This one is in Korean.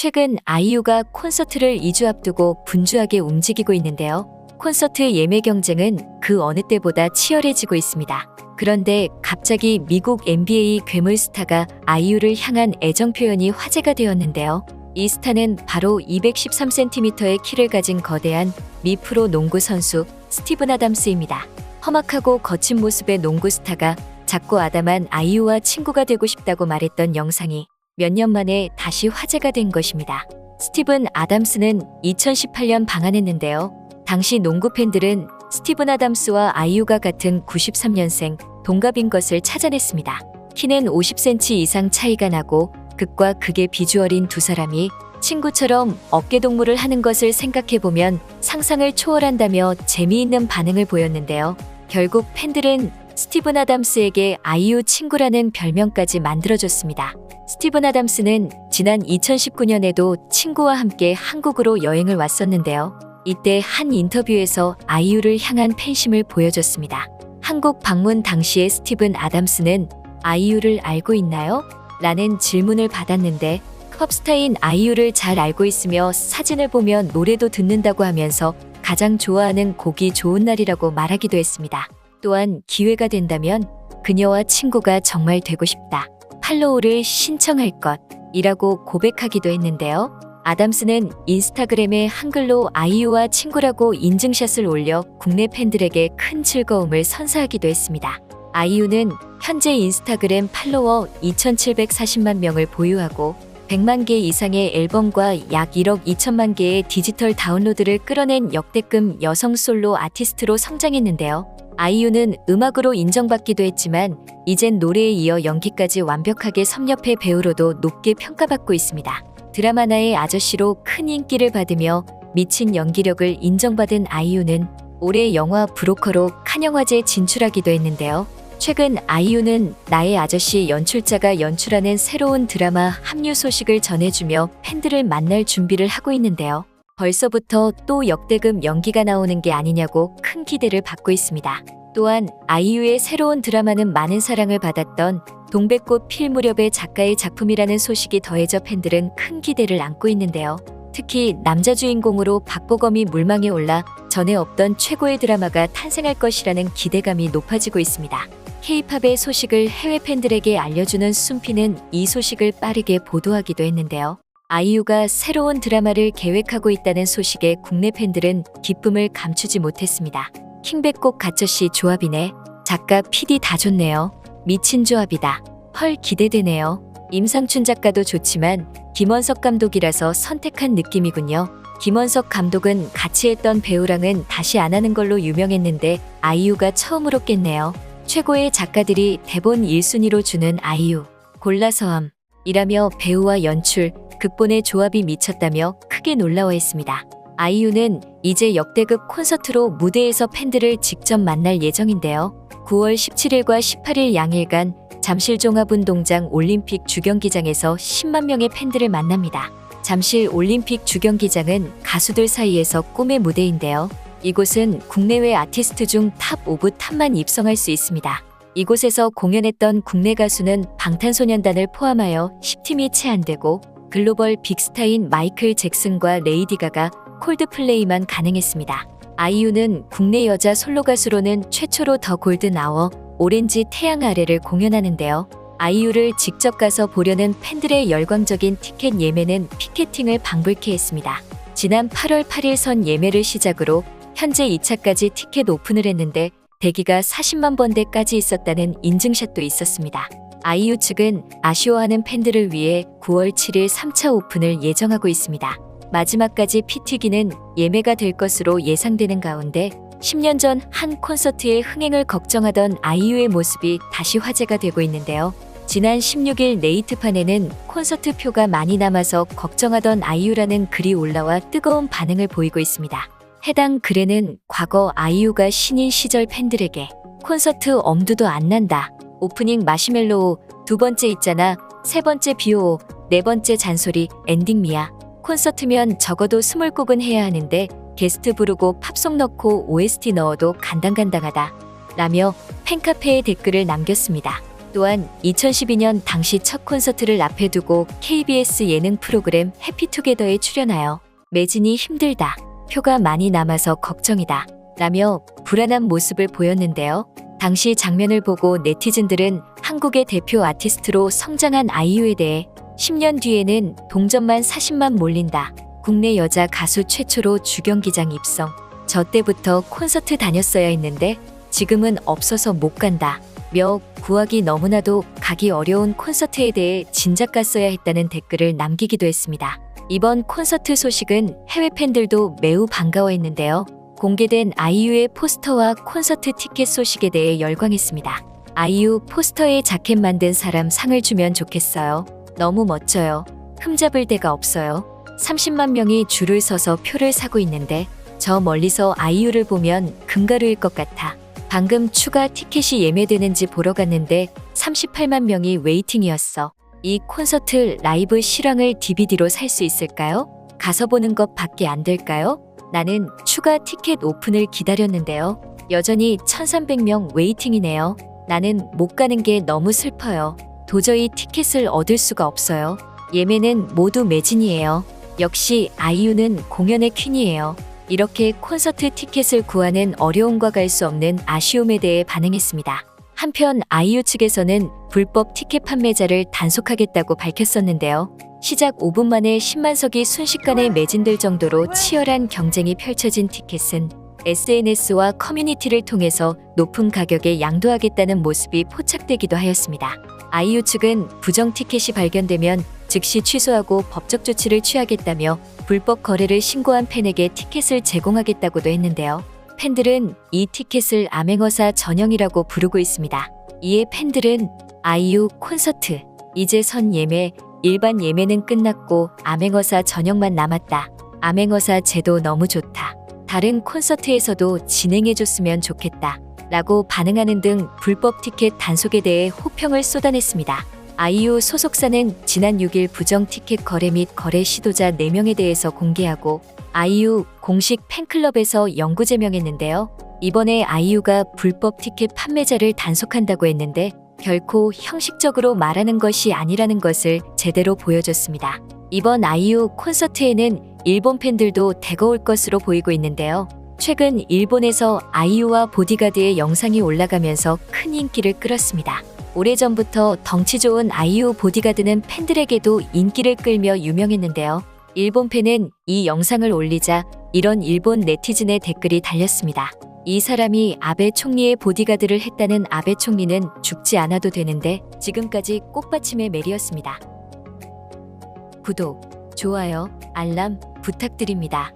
최근 아이유가 콘서트를 2주 앞두고 분주하게 움직이고 있는데요. 콘서트 예매 경쟁은 그 어느 때보다 치열해지고 있습니다. 그런데 갑자기 미국 NBA 괴물 스타가 아이유를 향한 애정 표현이 화제가 되었는데요. 이 스타는 바로 213cm의 키를 가진 거대한 미프로 농구 선수 스티븐 아담스입니다. 험악하고 거친 모습의 농구 스타가 작고 아담한 아이유와 친구가 되고 싶다고 말했던 영상이 몇 년 만에 다시 화제가 된 것입니다. 스티븐 아담스는 2018년 방한했는데요. 당시 농구 팬들은 스티븐 아담스와 아이유가 같은 93년생 동갑인 것을 찾아냈습니다. 키는 50cm 이상 차이가 나고 극과 극의 비주얼인 두 사람이 친구처럼 어깨동무를 하는 것을 생각해보면 상상을 초월한다며 재미있는 반응을 보였는데요. 결국 팬들은 스티븐 아담스에게 아이유 친구라는 별명까지 만들어줬습니다. 스티븐 아담스는 지난 2019년에도 친구와 함께 한국으로 여행을 왔었는데요. 이때 한 인터뷰에서 아이유를 향한 팬심을 보여줬습니다. 한국 방문 당시에 스티븐 아담스는 아이유를 알고 있나요? 라는 질문을 받았는데 컵스타인 아이유를 잘 알고 있으며 사진을 보면 노래도 듣는다고 하면서 가장 좋아하는 곡이 좋은 날이라고 말하기도 했습니다. 또한 기회가 된다면 그녀와 친구가 정말 되고 싶다. 팔로우를 신청할 것 이라고 고백하기도 했는데요. 아담스는 인스타그램에 한글로 아이유와 친구라고 인증샷을 올려 국내 팬들에게 큰 즐거움을 선사하기도 했습니다. 아이유는 현재 인스타그램 팔로워 2,740만 명을 보유하고 100만 개 이상의 앨범과 약 1억 2천만 개의 디지털 다운로드를 끌어낸 역대급 여성 솔로 아티스트로 성장했는데요. 아이유는 음악으로 인정받기도 했지만 이젠 노래에 이어 연기까지 완벽하게 섭렵해 배우로도 높게 평가받고 있습니다. 드라마 나의 아저씨로 큰 인기를 받으며 미친 연기력을 인정받은 아이유는 올해 영화 브로커로 칸영화제에 진출하기도 했는데요. 최근 아이유는 나의 아저씨 연출자가 연출하는 새로운 드라마 합류 소식을 전해주며 팬들을 만날 준비를 하고 있는데요. 벌써부터 또 역대급 연기가 나오는 게 아니냐고 큰 기대를 받고 있습니다. 또한 아이유의 새로운 드라마는 많은 사랑을 받았던 동백꽃 필 무렵의 작가의 작품이라는 소식이 더해져 팬들은 큰 기대를 안고 있는데요. 특히 남자 주인공으로 박보검이 물망에 올라 전에 없던 최고의 드라마가 탄생할 것이라는 기대감이 높아지고 있습니다. K-팝의 소식을 해외 팬들에게 알려주는 숨피는 이 소식을 빠르게 보도하기도 했는데요. 아이유가 새로운 드라마를 계획하고 있다는 소식에 국내 팬들은 기쁨을 감추지 못했습니다. 킹백곡 가처씨 조합이네. 작가 PD 다 좋네요. 미친 조합이다. 헐 기대되네요. 임상춘 작가도 좋지만 김원석 감독이라서 선택한 느낌이군요. 김원석 감독은 같이 했던 배우랑은 다시 안 하는 걸로 유명했는데 아이유가 처음으로 깼네요. 최고의 작가들이 대본 1순위로 주는 아이유. 골라서함. 이라며 배우와 연출, 극본의 조합이 미쳤다며 크게 놀라워했습니다. 아이유는 이제 역대급 콘서트로 무대에서 팬들을 직접 만날 예정인데요. 9월 17일과 18일 양일간 잠실 종합운동장 올림픽 주경기장에서 10만 명의 팬들을 만납니다. 잠실 올림픽 주경기장은 가수들 사이에서 꿈의 무대인데요. 이곳은 국내외 아티스트 중 탑 오브 탑만 입성할 수 있습니다. 이곳에서 공연했던 국내 가수는 방탄소년단을 포함하여 10팀이 채 안 되고 글로벌 빅스타인 마이클 잭슨과 레이디 가가 콜드플레이만 가능했습니다. 아이유는 국내 여자 솔로 가수로는 최초로 더 골든 아워 오렌지 태양 아래를 공연하는데요. 아이유를 직접 가서 보려는 팬들의 열광적인 티켓 예매는 피켓팅을 방불케 했습니다. 지난 8월 8일 선 예매를 시작으로 현재 2차까지 티켓 오픈을 했는데 대기가 40만 번대까지 있었다는 인증샷도 있었습니다. 아이유 측은 아쉬워하는 팬들을 위해 9월 7일 3차 오픈을 예정하고 있습니다. 마지막까지 피 튀기는 예매가 될 것으로 예상되는 가운데 10년 전 한 콘서트의 흥행을 걱정하던 아이유의 모습이 다시 화제가 되고 있는데요. 지난 16일 네이트판에는 콘서트 표가 많이 남아서 걱정하던 아이유라는 글이 올라와 뜨거운 반응을 보이고 있습니다. 해당 글에는 과거 아이유가 신인 시절 팬들에게 콘서트 엄두도 안 난다. 오프닝 마시멜로우, 두 번째 있잖아, 세 번째 비오, 네 번째 잔소리, 엔딩 미야. 콘서트면 적어도 스물 곡은 해야 하는데 게스트 부르고 팝송 넣고 OST 넣어도 간당간당하다. 라며 팬카페에 댓글을 남겼습니다. 또한 2012년 당시 첫 콘서트를 앞에 두고 KBS 예능 프로그램 해피투게더에 출연하여 매진이 힘들다. 표가 많이 남아서 걱정이다. 라며 불안한 모습을 보였는데요. 당시 장면을 보고 네티즌들은 한국의 대표 아티스트로 성장한 아이유에 대해 10년 뒤에는 동전만 40만 몰린다. 국내 여자 가수 최초로 주경기장 입성. 저 때부터 콘서트 다녔어야 했는데 지금은 없어서 못 간다. 며 구하기 너무나도 가기 어려운 콘서트에 대해 진작 갔어야 했다는 댓글을 남기기도 했습니다. 이번 콘서트 소식은 해외 팬들도 매우 반가워했는데요. 공개된 아이유의 포스터와 콘서트 티켓 소식에 대해 열광했습니다. 아이유 포스터에 자켓 만든 사람 상을 주면 좋겠어요. 너무 멋져요. 흠잡을 데가 없어요. 30만 명이 줄을 서서 표를 사고 있는데 저 멀리서 아이유를 보면 금가루일 것 같아. 방금 추가 티켓이 예매되는지 보러 갔는데 38만 명이 웨이팅이었어. 이 콘서트 라이브 실황을 DVD로 살 수 있을까요? 가서 보는 것 밖에 안 될까요? 나는 추가 티켓 오픈을 기다렸는데요. 여전히 1300명 웨이팅이네요. 나는 못 가는 게 너무 슬퍼요. 도저히 티켓을 얻을 수가 없어요. 예매는 모두 매진이에요. 역시 아이유는 공연의 퀸이에요. 이렇게 콘서트 티켓을 구하는 어려움과 갈 수 없는 아쉬움에 대해 반응했습니다. 한편 아이유 측에서는 불법 티켓 판매자를 단속하겠다고 밝혔었는데요. 시작 5분 만에 10만 석이 순식간에 매진될 정도로 치열한 경쟁이 펼쳐진 티켓은 SNS와 커뮤니티를 통해서 높은 가격에 양도하겠다는 모습이 포착되기도 하였습니다. 아이유 측은 부정 티켓이 발견되면 즉시 취소하고 법적 조치를 취하겠다며 불법 거래를 신고한 팬에게 티켓을 제공하겠다고도 했는데요. 팬들은 이 티켓을 암행어사 전형이라고 부르고 있습니다. 이에 팬들은 아이유 콘서트 이제 선 예매 일반 예매는 끝났고 암행어사 전형만 남았다. 암행어사 제도 너무 좋다. 다른 콘서트에서도 진행해줬으면 좋겠다. 라고 반응하는 등 불법 티켓 단속에 대해 호평을 쏟아냈습니다. 아이유 소속사는 지난 6일 부정 티켓 거래 및 거래 시도자 4명에 대해서 공개하고 아이유 공식 팬클럽에서 영구 제명했는데요. 이번에 아이유가 불법 티켓 판매자를 단속한다고 했는데 결코 형식적으로 말하는 것이 아니라는 것을 제대로 보여줬습니다. 이번 아이유 콘서트에는 일본 팬들도 대거 올 것으로 보이고 있는데요. 최근 일본에서 아이유와 보디가드의 영상이 올라가면서 큰 인기를 끌었습니다. 오래전부터 덩치 좋은 아이유 보디가드는 팬들에게도 인기를 끌며 유명했는데요. 일본 팬은 이 영상을 올리자 이런 일본 네티즌의 댓글이 달렸습니다. 이 사람이 아베 총리의 보디가드를 했다는 아베 총리는 죽지 않아도 되는데 지금까지 꽃받침의 메리였습니다. 구독, 좋아요, 알람 부탁드립니다.